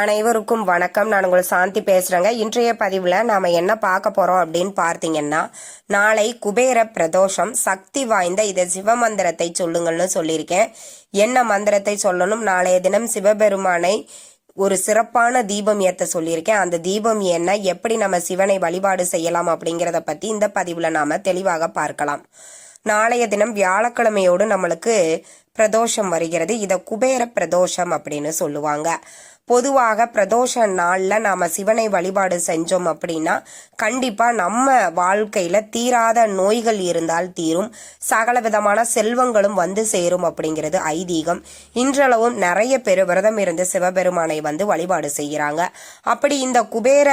அனைவருக்கும் வணக்கம். நான் உங்கள் சாந்தி பேசுறேங்க. இன்றைய பதிவுல நாம என்ன பார்க்க போறோம் அப்படின்னு பார்த்தீங்கன்னா நாளை குபேர பிரதோஷம் சக்தி வாய்ந்த இதை சிவமந்திரத்தை சொல்லுங்கள்னு சொல்லியிருக்கேன். என்ன மந்திரத்தை சொல்லணும்? நாளைய தினம் சிவபெருமானை ஒரு சிறப்பான தீபம் ஏற்ற சொல்லியிருக்கேன். அந்த தீபம் என்ன எப்படி நம்ம சிவனை வழிபாடு செய்யலாம் அப்படிங்கிறத பத்தி இந்த பதிவுல நாம தெளிவாக பார்க்கலாம். நாளைய தினம் வியாழக்கிழமையோடு நம்மளுக்கு பிரதோஷம் வருகிறது. இதை குபேர பிரதோஷம் அப்படின்னு சொல்லுவாங்க. பொதுவாக பிரதோஷ நாளில் நாம் சிவனை வழிபாடு செஞ்சோம் அப்படின்னா கண்டிப்பாக நம்ம வாழ்க்கையில் தீராத நோய்கள் இருந்தால் தீரும். சகல விதமான செல்வங்களும் வந்து சேரும் அப்படிங்கிறது ஐதீகம். இன்றளவும் நிறைய பேர் விரதம் இருந்து சிவபெருமானை வந்து வழிபாடு செய்கிறாங்க. அப்படி இந்த குபேர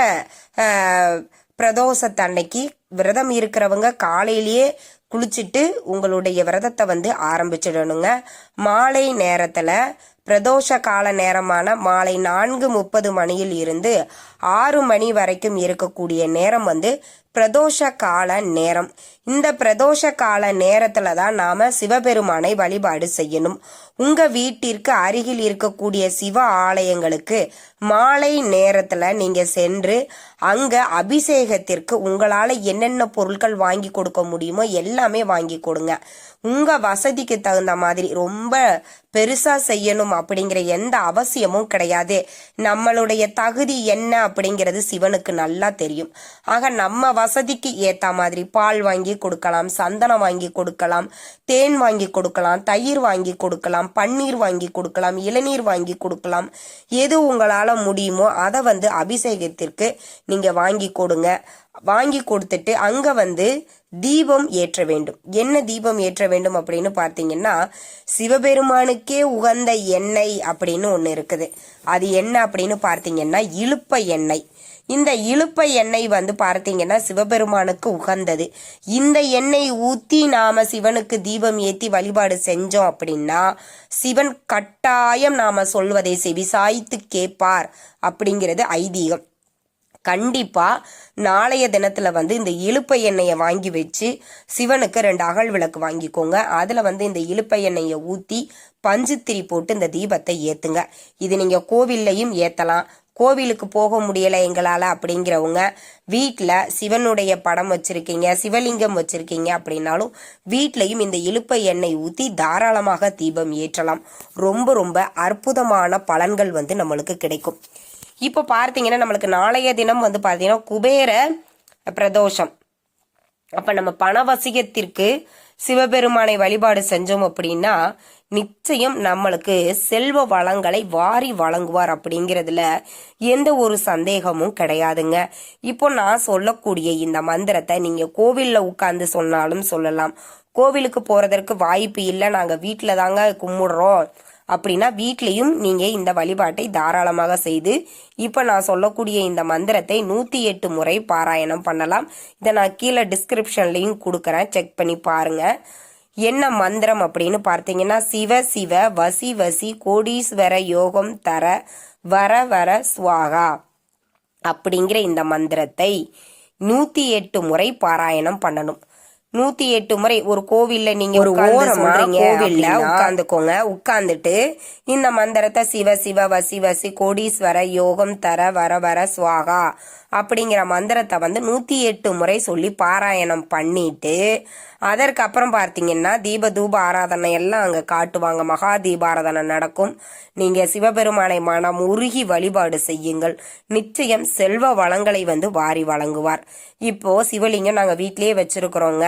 பிரதோஷத்தன்னைக்கு விரதம் இருக்கிறவங்க காலையிலேயே குளிச்சுட்டு உங்களுடைய விரதத்தை வந்து ஆரம்பிச்சிடணுங்க. மாலை நேரத்துல பிரதோஷ கால நேரமான மாலை நான்கு முப்பது மணியில் இருந்து ஆறு மணி வரைக்கும் இருக்கக்கூடிய நேரம் வந்து பிரதோஷ கால நேரம். இந்த பிரதோஷ கால நேரத்துல தான் நாம சிவபெருமானை வழிபாடு செய்யணும். உங்க வீட்டிற்கு அருகில் இருக்கக்கூடிய சிவ ஆலயங்களுக்கு மாலை நேரத்துல நீங்க சென்று அங்க அபிஷேகத்திற்கு உங்களால என்னென்ன பொருட்கள் வாங்கி கொடுக்க முடியுமோ எல்லாமே வாங்கி கொடுங்க. உங்க வசதிக்கு தகுந்த மாதிரி ரொம்ப பெருசா செய்யணும் அப்படிங்கிற எந்த அவசியமும் கிடையாது. நம்மளுடைய தகுதி என்ன அப்படிங்கிறது சிவனுக்கு நல்லா தெரியும். ஆக நம்ம வசதிக்கு ஏத்த மாதிரி பால் வாங்கி கொடுக்கலாம் சந்தனம் வாங்கி கொடுக்கலாம் தேன் வாங்கி கொடுக்கலாம் தயிர் வாங்கி கொடுக்கலாம் பன்னீர் வாங்கி கொடுக்கலாம் இளநீர் வாங்கி கொடுக்கலாம். எது உங்களால முடியுமோ அதை வந்து அபிஷேகத்திற்கு நீங்க வாங்கி கொடுங்க. வாங்கி கொடுத்துட்டு அங்க வந்து தீபம் ஏற்ற வேண்டும். என்ன தீபம் ஏற்ற வேண்டும் அப்படின்னு பார்த்தீங்கன்னா சிவபெருமானுக்கே உகந்த எண்ணெய் அப்படின்னு ஒன்று இருக்குது. அது என்ன அப்படின்னு பார்த்தீங்கன்னா இழுப்ப எண்ணெய். இந்த இழுப்ப எண்ணெய் வந்து பார்த்தீங்கன்னா சிவபெருமானுக்கு உகந்தது. இந்த எண்ணெய் ஊத்தி நாம சிவனுக்கு தீபம் ஏத்தி வழிபாடு செஞ்சோம் அப்படின்னா சிவன் கட்டாயம் நாம சொல்வதை செவிசாய்த்து கேட்பார் அப்படிங்கிறது ஐதீகம். கண்டிப்பாக நாளைய தினத்தில் வந்து இந்த இழுப்பை எண்ணெயை வாங்கி வச்சு சிவனுக்கு ரெண்டு அகல் விளக்கு வாங்கிக்கோங்க. அதில் வந்து இந்த இழுப்பை எண்ணெயை ஊற்றி பஞ்சுத்திரி போட்டு இந்த தீபத்தை ஏற்றுங்க இது நீங்கள் கோவில்லையும் ஏற்றலாம் கோவிலுக்கு போக முடியல எங்களால் அப்படிங்கிறவங்க வீட்டில் சிவனுடைய படம் வச்சுருக்கீங்க சிவலிங்கம் வச்சுருக்கீங்க அப்படின்னாலும் வீட்லயும் இந்த இழுப்பை எண்ணெய் ஊற்றி தாராளமாக தீபம் ஏற்றலாம். ரொம்ப ரொம்ப அற்புதமான பலன்கள் வந்து நம்மளுக்கு கிடைக்கும். இப்போ பார்த்தீங்கன்னா நம்மளுக்கு நாளைய தினம் வந்து பார்த்தீங்கன்னா குபேர பிரதோஷம். அப்போ நம்ம பணவசியத்திற்கு சிவபெருமானை வழிபாடு செஞ்சோம் அப்படின்னா நிச்சயம் நம்மளுக்கு செல்வ வளங்களை வாரி வழங்குவார் அப்படிங்கிறதுல எந்த ஒரு சந்தேகமும் கிடையாதுங்க. இப்போ நான் சொல்லக்கூடிய இந்த மந்திரத்தை நீங்க கோவிலில் உட்கார்ந்து சொன்னாலும் சொல்லலாம். கோவிலுக்கு போறதற்கு வாய்ப்பு இல்லை. நாங்கள் வீட்டில் தாங்க கும்பிடுறோம். அப்படின்னா வீட்லேயும் நீங்கள் இந்த வழிபாட்டை தாராளமாக செய்து இப்போ நான் சொல்லக்கூடிய இந்த மந்திரத்தை நூற்றி எட்டு முறை பாராயணம் பண்ணலாம். இதை நான் கீழே டிஸ்கிரிப்ஷன்லையும் கொடுக்குறேன். செக் பண்ணி பாருங்கள் என்ன மந்திரம் அப்படின்னு பார்த்தீங்கன்னா சிவ சிவ வசி வசி கோடீஸ்வர யோகம் தர வர வர சுவாகா அப்படிங்கிற இந்த மந்திரத்தை நூற்றி எட்டு முறை பாராயணம் பண்ணணும். நூத்தி எட்டு முறை ஒரு கோவில்ல நீங்க ஒரு ஓரமா கோவில்ல உட்கார்ந்துக்கோங்க உட்கார்ந்துட்டு இந்த மந்திரத்தை சிவ சிவ வசி வசி கோடீஸ்வர யோகம் தர வர வர சுவாகா அப்படிங்கிற மந்திரத்தை வந்து நூத்தி எட்டு முறை சொல்லி பாராயணம் பண்ணிட்டு அதற்கு அப்புறம் பார்த்தீங்கன்னா தீப தூப ஆராதனை எல்லாம் அங்க காட்டுவாங்க. மகா தீபாராதனை நடக்கும். நீங்க சிவபெருமானை மனம் உருகி வழிபாடு செய்யுங்கள். நிச்சயம் செல்வ வளங்களை வந்து வாரி வழங்குவார். இப்போ சிவலிங்கம் நாங்க வீட்லயே வச்சிருக்கிறோங்க.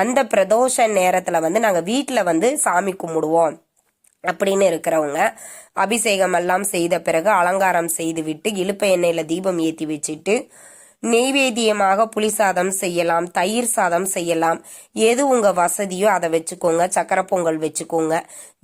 அந்த பிரதோஷ நேரத்துல வந்து நாங்க வீட்டில் வந்து சாமி கும்பிடுவோம் அப்படின்னு இருக்கிறவங்க. அபிஷேகம் எல்லாம் செய்த பிறகு அலங்காரம் செய்து விட்டு இழுப்ப எண்ணெயில் தீபம் ஏற்றி வச்சுட்டு நெய்வேத்தியமாக புளி சாதம் செய்யலாம் தயிர் சாதம் செய்யலாம். எது உங்க வசதியோ அதை வச்சுக்கோங்க சக்கரை பொங்கல் வச்சுக்கோங்க.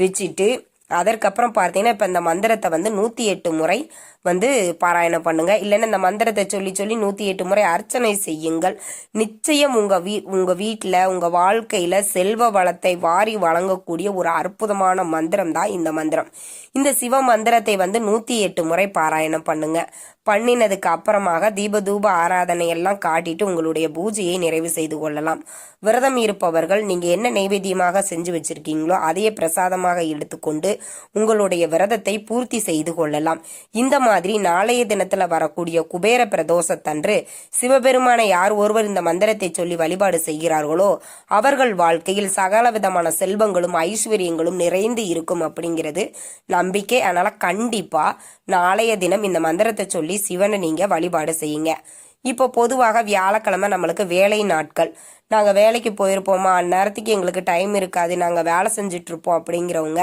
வச்சுட்டு அதற்கப்புறம் பார்த்தீங்கன்னா இப்போ இந்த மந்திரத்தை வந்து நூற்றி எட்டு முறை வந்து பாராயணம் பண்ணுங்க. இல்லைன்னா இந்த மந்திரத்தை சொல்லி சொல்லி நூற்றி எட்டு முறை அர்ச்சனை செய்யுங்கள். நிச்சயம் உங்கள் வீ உங்கள் வீட்டில் உங்கள் வாழ்க்கையில் செல்வ வளத்தை வாரி வழங்கக்கூடிய ஒரு அற்புதமான மந்திரம் தான் இந்த மந்திரம். இந்த சிவ மந்திரத்தை வந்து நூற்றி எட்டு முறை பாராயணம் பண்ணுங்க. பண்ணினதுக்கு அப்புறமாக தீபதூப ஆராதனை எல்லாம் காட்டிட்டு உங்களுடைய பூஜையை நிறைவு செய்து கொள்ளலாம். விரதம் இருப்பவர்கள் நீங்க என்ன நைவேத்தியமாக செஞ்சு வச்சிருக்கீங்களோ அதையே பிரசாதமாக எடுத்துக்கொண்டு உங்களுடைய விரதத்தை பூர்த்தி செய்து கொள்ளலாம். இந்த மாதிரி நாளைய தினத்துல வரக்கூடிய குபேர பிரதோஷத்தன்று சிவபெருமானை யார் ஒருவர் இந்த மந்திரத்தை சொல்லி வழிபாடு செய்கிறார்களோ அவர்கள் வாழ்க்கையில் சகல விதமான செல்வங்களும் ஐஸ்வர்யங்களும் நிறைந்து இருக்கும் அப்படிங்கிறது நம்பிக்கை. அதனால கண்டிப்பா நாளைய தினம் இந்த மந்திரத்தை சொல்லி சிவனை நீங்க வழிபாடு செய்யுங்க. இப்போ பொதுவாக வியாழக்கிழமை நம்மளுக்கு வேலை நாட்கள். நாங்கள் வேலைக்கு போயிருப்போமா? அந்நேரத்துக்கு எங்களுக்கு டைம் இருக்காது. நாங்கள் வேலை செஞ்சிட்ருப்போம் அப்படிங்கிறவங்க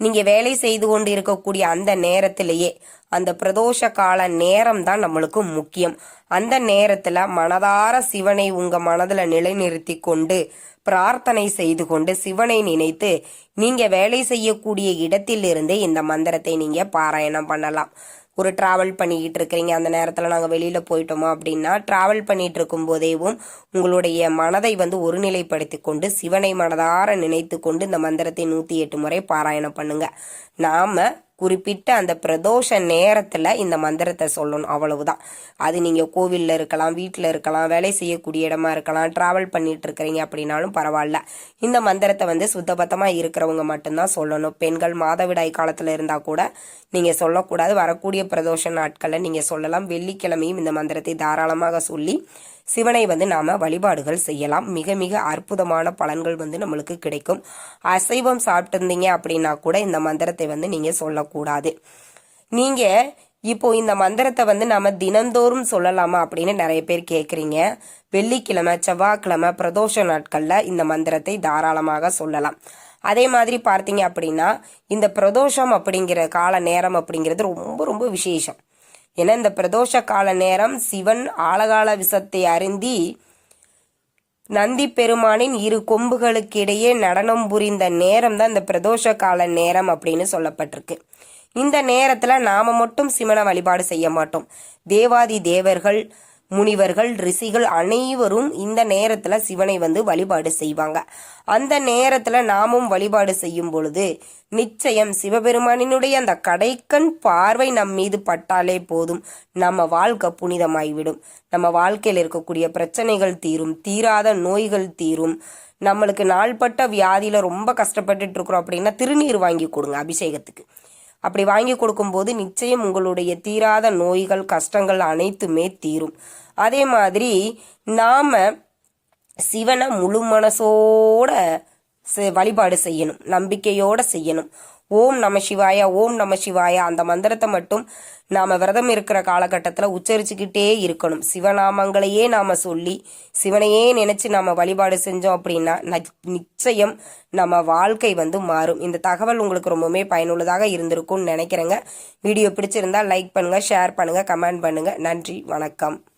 நீங்க வேலை செய்து கொண்டு இருக்கக்கூடிய அந்த நேரத்திலேயே அந்த பிரதோஷ கால நேரம் தான் நம்மளுக்கு முக்கியம். அந்த நேரத்துல மனதார சிவனை உங்க மனதுல நிலைநிறுத்தி கொண்டு பிரார்த்தனை செய்து கொண்டு சிவனை நினைத்து நீங்க வேலை செய்யக்கூடிய இடத்திலிருந்தே இந்த மந்திரத்தை நீங்க பாராயணம் பண்ணலாம். ஒரு டிராவல் பண்ணிக்கிட்டு இருக்கிறீங்க அந்த நேரத்தில் நாங்கள் வெளியில் போயிட்டோமா அப்படின்னா டிராவல் பண்ணிகிட்டு இருக்கும் போதேவும் உங்களுடைய மனதை வந்து ஒருநிலைப்படுத்தி கொண்டு சிவனை மனதார நினைத்து கொண்டு இந்த மந்திரத்தை நூற்றி எட்டு முறை பாராயணம் பண்ணுங்கள் நாம் குறிப்பிட்ட அந்த பிரதோஷ நேரத்தில் இந்த மந்திரத்தை சொல்லணும் அவ்வளவுதான். அது நீங்கள் கோவிலில் இருக்கலாம் வீட்டில் இருக்கலாம் வேலை செய்யக்கூடிய இடமா இருக்கலாம் ட்ராவல் பண்ணிட்டு இருக்கிறீங்க அப்படின்னாலும் பரவாயில்ல. இந்த மந்திரத்தை வந்து சுத்தபத்தமாக இருக்கிறவங்க மட்டும்தான் சொல்லணும். பெண்கள் மாதவிடாய் காலத்தில் இருந்தால் கூட நீங்கள் சொல்லக்கூடாது. வரக்கூடிய பிரதோஷ நாட்களில் நீங்கள் சொல்லலாம். வெள்ளிக்கிழமையும் இந்த மந்திரத்தை தாராளமாக சொல்லி சிவனை வந்து நாம வழிபாடுகள் செய்யலாம். மிக மிக அற்புதமான பலன்கள் வந்து நம்மளுக்கு கிடைக்கும். அசைவம் சாப்பிட்டு அப்படின்னா கூட இந்த மந்திரத்தை வந்து நீங்க சொல்லக்கூடாது. நீங்க இப்போ இந்த மந்திரத்தை வந்து நம்ம தினந்தோறும் சொல்லலாமா அப்படின்னு நிறைய பேர் கேட்குறீங்க வெள்ளிக்கிழமை செவ்வாய்க்கிழமை பிரதோஷ நாட்களில் இந்த மந்திரத்தை தாராளமாக சொல்லலாம். அதே மாதிரி பார்த்தீங்க அப்படின்னா இந்த பிரதோஷம் அப்படிங்கிற கால நேரம் அப்படிங்கிறது ரொம்ப ரொம்ப விசேஷம். ஏன்னா இந்த பிரதோஷ கால நேரம் சிவன் ஆழகால விஷத்தை அருந்தி நந்தி பெருமானின் இரு கொம்புகளுக்கு இடையே நடனம் புரிந்த நேரம் தான் இந்த பிரதோஷ கால நேரம் அப்படின்னு சொல்லப்பட்டிருக்கு. இந்த நேரத்துல நாம மட்டும் சிவனை வழிபாடு செய்ய மாட்டோம். தேவாதி தேவர்கள் முனிவர்கள் ரிஷிகள் அனைவரும் இந்த நேரத்துல சிவனை வந்து வழிபாடு செய்வாங்க. அந்த நேரத்துல நாமும் வழிபாடு செய்யும் பொழுது நிச்சயம் சிவபெருமானினுடைய அந்த கடைக்கண் பார்வை நம் மீது பட்டாலே போதும். நம்ம வாழ்க்கை புனிதமாய்விடும். நம்ம வாழ்க்கையில் இருக்கக்கூடிய பிரச்சனைகள் தீரும் தீராத நோய்கள் தீரும். நம்மளுக்கு நாள்பட்ட வியாதியில ரொம்ப கஷ்டப்பட்டுட்டு இருக்கிறோம் அப்படின்னா திருநீர் வாங்கி கொடுங்க அபிஷேகத்துக்கு. அப்படி வாங்கி கொடுக்கும்போது நிச்சயம் உங்களுடைய தீராத நோய்கள் கஷ்டங்கள் அனைத்துமே தீரும். அதே மாதிரி நாம சிவனை முழு மனசோட வழிபாடு செய்யணும். நம்பிக்கையோட செய்யணும். ஓம் நம சிவாயா ஓம் நம சிவாயா. அந்த மந்திரத்தை மட்டும் நாம விரதம் இருக்கிற காலகட்டத்தில் உச்சரிச்சுக்கிட்டே இருக்கணும். சிவநாமங்களையே நாம சொல்லி சிவனையே நினைச்சு நாம வழிபாடு செஞ்சோம் அப்படின்னா நிச்சயம் நம்ம வாழ்க்கை வந்து மாறும். இந்த தகவல் உங்களுக்கு ரொம்பவுமே பயனுள்ளதாக இருந்திருக்கும்னு நினைக்கிறேங்க. வீடியோ பிடிச்சிருந்தா லைக் பண்ணுங்க ஷேர் பண்ணுங்க கமெண்ட் பண்ணுங்க. நன்றி வணக்கம்.